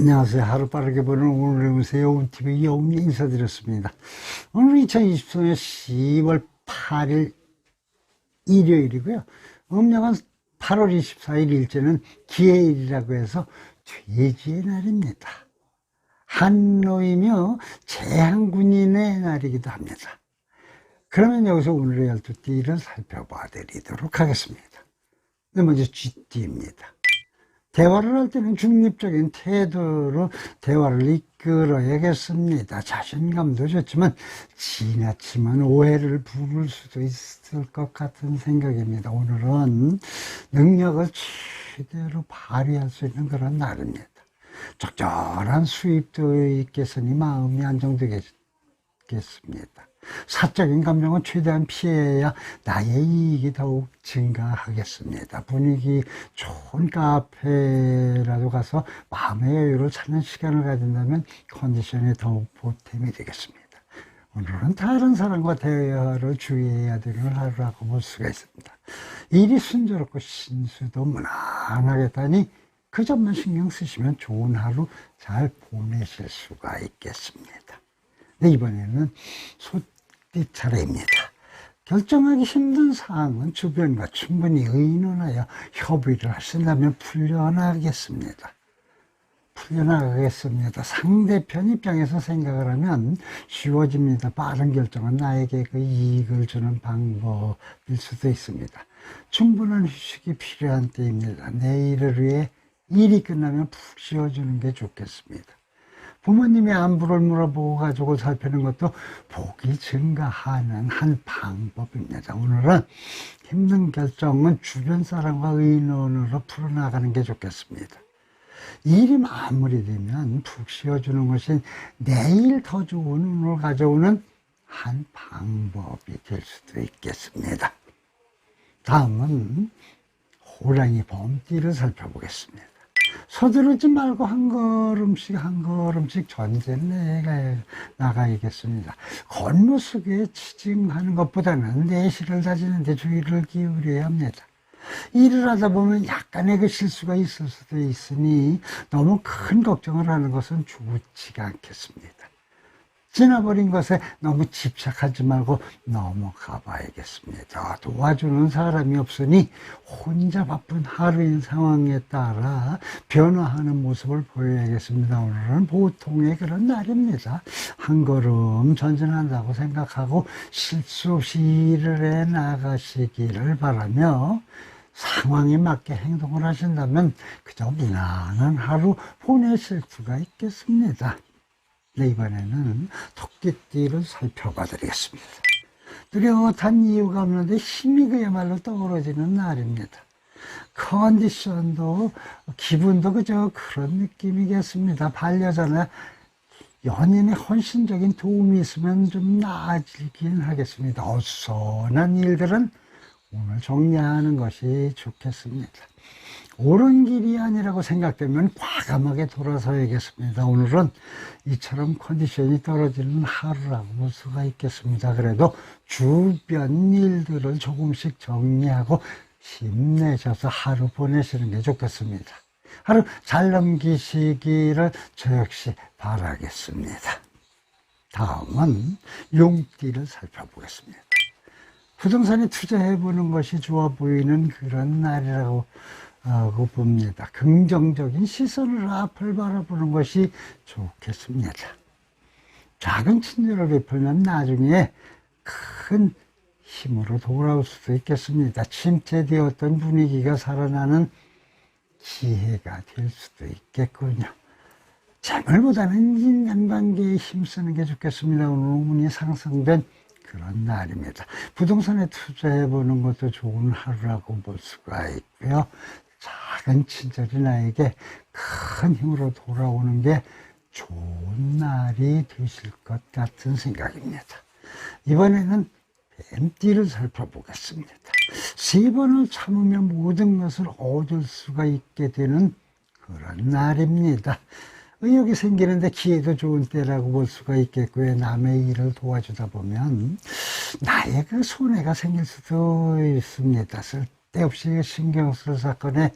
안녕하세요. 하루 빠르게 보는 오늘의 운세 여운TV 여운 인사드렸습니다. 오늘 2024년 10월 8일 일요일이고요. 음력은 8월 24일 일제는 기해일이라고 해서 돼지의 날입니다. 한노이며 재한군인의 날이기도 합니다. 그러면 여기서 오늘의 12띠를 살펴봐 드리도록 하겠습니다. 네, 먼저 쥐띠입니다. 대화를 할 때는 중립적인 태도로 대화를 이끌어야겠습니다. 자신감도 좋지만 지나치면 오해를 부를 수도 있을 것 같은 생각입니다. 오늘은 능력을 최대로 발휘할 수 있는 그런 날입니다. 적절한 수입도 있겠으니 마음이 안정되겠습니다. 사적인 감정은 최대한 피해야 나의 이익이 더욱 증가하겠습니다. 분위기 좋은 카페라도 가서 마음의 여유를 찾는 시간을 가진다면 컨디션이 더욱 보탬이 되겠습니다. 오늘은 다른 사람과 대화를 주의해야 되는 하루라고 볼 수가 있습니다. 일이 순조롭고 신수도 무난하겠다니 그 점만 신경 쓰시면 좋은 하루 잘 보내실 수가 있겠습니다. 네, 이번에는 소 띠 차례입니다. 결정하기 힘든 사항은 주변과 충분히 의논하여 협의를 하신다면 풀려나가겠습니다. 풀려나가겠습니다. 상대편 입장에서 생각을 하면 쉬워집니다. 빠른 결정은 나에게 그 이익을 주는 방법일 수도 있습니다. 충분한 휴식이 필요한 때입니다. 내 일을 위해 일이 끝나면 푹 쉬어주는 게 좋겠습니다. 부모님의 안부를 물어보고 가족을 살피는 것도 복이 증가하는 한 방법입니다. 오늘은 힘든 결정은 주변 사람과 의논으로 풀어나가는 게 좋겠습니다. 일이 마무리되면 푹 쉬어주는 것이 내일 더 좋은 운을 가져오는 한 방법이 될 수도 있겠습니다. 다음은 호랑이 범띠를 살펴보겠습니다. 서두르지 말고 한 걸음씩 한 걸음씩 전제를 내가 나가야겠습니다. 겉모습에 치징하는 것보다는 내실을 다지는데 주의를 기울여야 합니다. 일을 하다 보면 약간의 그 실수가 있을 수도 있으니 너무 큰 걱정을 하는 것은 좋지가 않겠습니다. 지나버린 것에 너무 집착하지 말고 넘어가 봐야겠습니다. 도와주는 사람이 없으니 혼자 바쁜 하루인 상황에 따라 변화하는 모습을 보여야겠습니다. 오늘은 보통의 그런 날입니다. 한 걸음 전진한다고 생각하고 실수 없이 일을 해 나가시기를 바라며 상황에 맞게 행동을 하신다면 그저 무난한 하루 보내실 수가 있겠습니다. 네, 이번에는 토끼띠를 살펴봐 드리겠습니다. 뚜렷한 이유가 없는데 힘이 그야말로 떨어지는 날입니다. 컨디션도 기분도 그저 그런 느낌이겠습니다. 반려자나 연인의 헌신적인 도움이 있으면 좀 나아지긴 하겠습니다. 어수선한 일들은 오늘 정리하는 것이 좋겠습니다. 옳은 길이 아니라고 생각되면 과감하게 돌아서야겠습니다. 오늘은 이처럼 컨디션이 떨어지는 하루라고 볼 수가 있겠습니다. 그래도 주변 일들을 조금씩 정리하고 힘내셔서 하루 보내시는 게 좋겠습니다. 하루 잘 넘기시기를 저 역시 바라겠습니다. 다음은 용띠를 살펴보겠습니다. 부동산에 투자해보는 것이 좋아 보이는 그런 날이라고 하고 봅니다. 긍정적인 시선을 앞을 바라보는 것이 좋겠습니다. 작은 친절을 베풀면 나중에 큰 힘으로 돌아올 수도 있겠습니다. 침체되었던 분위기가 살아나는 기회가 될 수도 있겠군요. 재물보다는 인간관계에 힘쓰는 게 좋겠습니다. 오늘 운이 상승된 그런 날입니다. 부동산에 투자해 보는 것도 좋은 하루라고 볼 수가 있고요. 작은 친절이 나에게 큰 힘으로 돌아오는 게 좋은 날이 되실 것 같은 생각입니다. 이번에는 뱀띠를 살펴보겠습니다. 세 번을 참으면 모든 것을 얻을 수가 있게 되는 그런 날입니다. 의욕이 생기는데 기회도 좋은 때라고 볼 수가 있겠고요. 남의 일을 도와주다 보면 나의 그 손해가 생길 수도 있습니다. 쓸 데없이 신경 쓸 사건에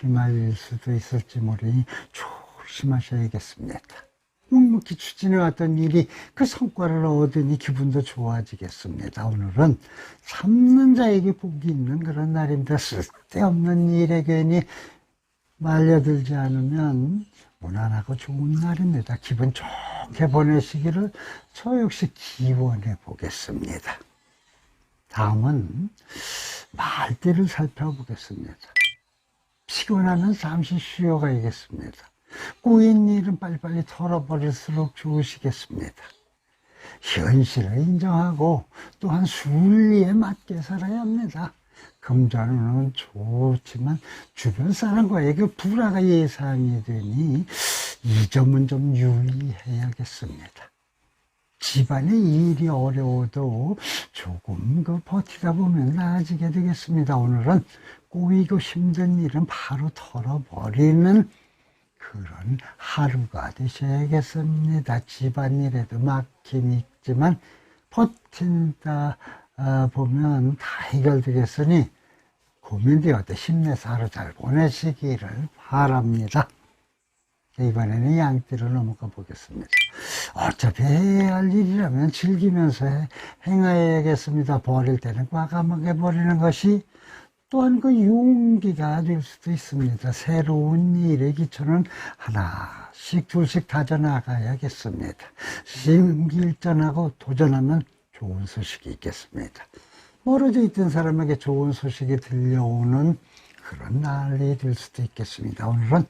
휘말릴 수도 있을지 모르니 조심하셔야겠습니다. 묵묵히 추진해왔던 일이 그 성과를 얻으니 기분도 좋아지겠습니다. 오늘은 참는 자에게 복이 있는 그런 날입니다. 쓸데없는 일에 괜히 말려들지 않으면 무난하고 좋은 날입니다. 기분 좋게 보내시기를 저 역시 기원해 보겠습니다. 다음은 말띠를 살펴보겠습니다. 피곤하면 잠시 쉬어가야겠습니다. 꼬인 일은 빨리빨리 털어버릴수록 좋으시겠습니다. 현실을 인정하고 또한 순리에 맞게 살아야 합니다. 금전은 좋지만 주변 사람과의 그 불화가 예상이 되니 이 점은 좀 유의해야겠습니다. 집안의 일이 어려워도 조금 그 버티다 보면 나아지게 되겠습니다. 오늘은 꼬이고 힘든 일은 바로 털어버리는 그런 하루가 되셔야겠습니다. 집안일에도 막힘이 있지만 버틴다 아, 보면 다 해결되겠으니 고민되어도 힘내서 하루 잘 보내시기를 바랍니다. 이번에는 양띠로 넘어가 보겠습니다. 어차피 해야 할 일이라면 즐기면서 행해야겠습니다. 버릴 때는 과감하게 버리는 것이 또한 그 용기가 될 수도 있습니다. 새로운 일의 기초는 하나씩 둘씩 다져나가야겠습니다. 심기일전하고 도전하면 좋은 소식이 있겠습니다. 멀어져 있던 사람에게 좋은 소식이 들려오는 그런 날이 될 수도 있겠습니다. 오늘은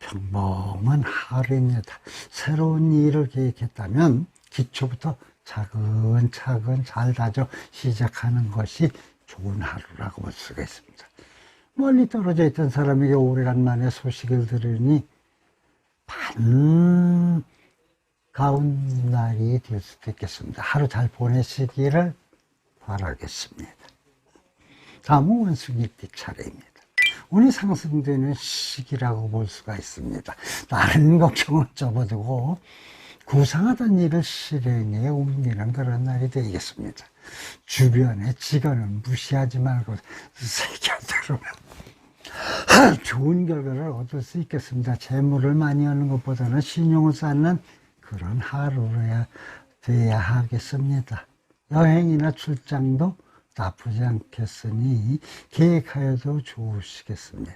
평범한 하루입니다. 새로운 일을 계획했다면 기초부터 차근차근 잘 다져 시작하는 것이 좋은 하루라고 볼 수가 있습니다. 멀리 떨어져 있던 사람에게 오래간만에 소식을 들으니 반가운 날이 될 수도 있겠습니다. 하루 잘 보내시기를 바라겠습니다. 다음은 원숭이띠 차례입니다. 운이 상승되는 시기라고 볼 수가 있습니다. 다른 걱정은 접어두고 구상하던 일을 실행에 옮기는 그런 날이 되겠습니다. 주변의 직원은 무시하지 말고 새겨들으면 좋은 결과를 얻을 수 있겠습니다. 재물을 많이 하는 것보다는 신용을 쌓는 그런 하루야 돼야 하겠습니다. 여행이나 출장도 나쁘지 않겠으니 계획하여도 좋으시겠습니다.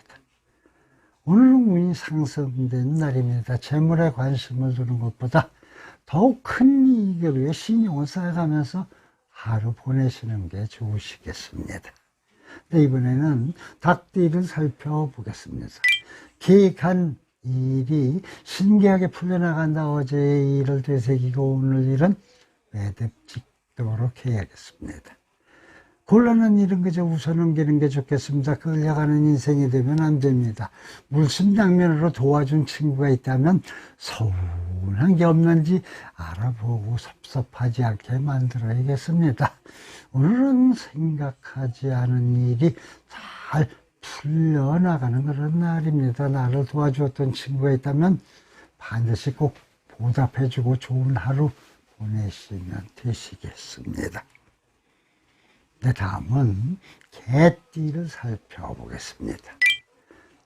오늘은 운이 상승된 날입니다. 재물에 관심을 두는 것보다 더욱 큰 이익을 위해 신용을 쌓아가면서 하루 보내시는 게 좋으시겠습니다. 네, 이번에는 닭띠를 살펴보겠습니다. 계획한 일이 신기하게 풀려나간다. 어제의 일을 되새기고 오늘 일은 매듭 짓도록 해야겠습니다. 곤란한 일은 그저 웃어넘기는 게 좋겠습니다. 끌려가는 인생이 되면 안 됩니다. 물심양면으로 도와준 친구가 있다면 서운한 게 없는지 알아보고 섭섭하지 않게 만들어야겠습니다. 오늘은 생각하지 않은 일이 잘 풀려나가는 그런 날입니다. 나를 도와주었던 친구가 있다면 반드시 꼭 보답해주고 좋은 하루 보내시면 되시겠습니다. 네, 다음은 개띠를 살펴보겠습니다.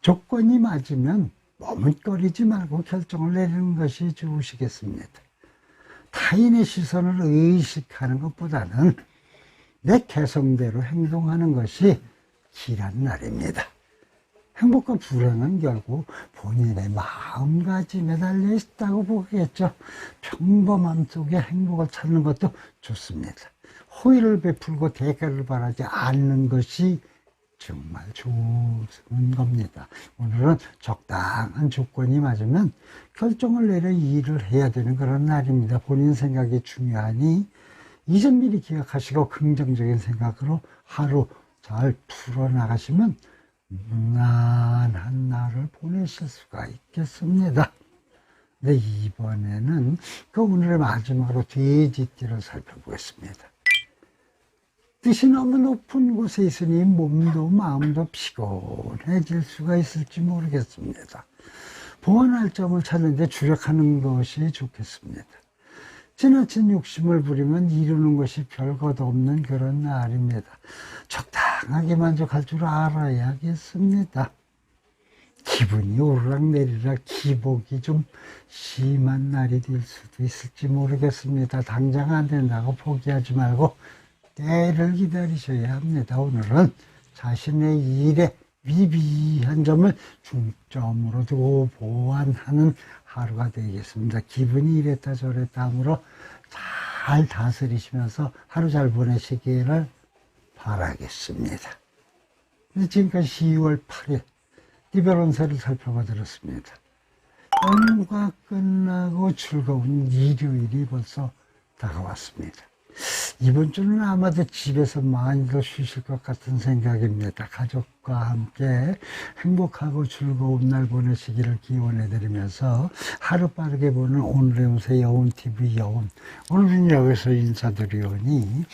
조건이 맞으면 머뭇거리지 말고 결정을 내리는 것이 좋으시겠습니다. 타인의 시선을 의식하는 것보다는 내 개성대로 행동하는 것이 길한 날입니다. 행복과 불행은 결국 본인의 마음가짐에 달려 있다고 보겠죠. 평범함 속에 행복을 찾는 것도 좋습니다. 호의를 베풀고 대가를 바라지 않는 것이 정말 좋은 겁니다. 오늘은 적당한 조건이 맞으면 결정을 내려 일을 해야 되는 그런 날입니다. 본인 생각이 중요하니 이전 미리 기억하시고 긍정적인 생각으로 하루 잘 풀어나가시면 무난한 날을 보내실 수가 있겠습니다. 네, 이번에는 그 오늘의 마지막으로 돼지띠를 살펴보겠습니다. 뜻이 너무 높은 곳에 있으니 몸도 마음도 피곤해질 수가 있을지 모르겠습니다. 보완할 점을 찾는 데 주력하는 것이 좋겠습니다. 지나친 욕심을 부리면 이루는 것이 별것 없는 그런 날입니다. 적당하게 만족할 줄 알아야겠습니다. 기분이 오르락내리락 기복이 좀 심한 날이 될 수도 있을지 모르겠습니다. 당장 안 된다고 포기하지 말고 때를 기다리셔야 합니다. 오늘은 자신의 일에 미비한 점을 중점으로 두고 보완하는 하루가 되겠습니다. 기분이 이랬다 저랬다 하므로 잘 다스리시면서 하루 잘 보내시기를 바라겠습니다. 네, 지금까지 10월 8일 이별 운세를 살펴봐 드렸습니다. 연휴가 끝나고 즐거운 일요일이 벌써 다가왔습니다. 이번 주는 아마도 집에서 많이들 쉬실 것 같은 생각입니다. 가족과 함께 행복하고 즐거운 날 보내시기를 기원해 드리면서 하루 빠르게 보는 오늘의 운세 여운TV 여운. 오늘은 여기서 인사드리오니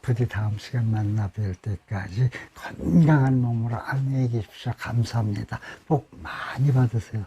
부디 다음 시간 만나 뵐 때까지 건강한 몸으로 안녕히 계십시오. 감사합니다. 복 많이 받으세요.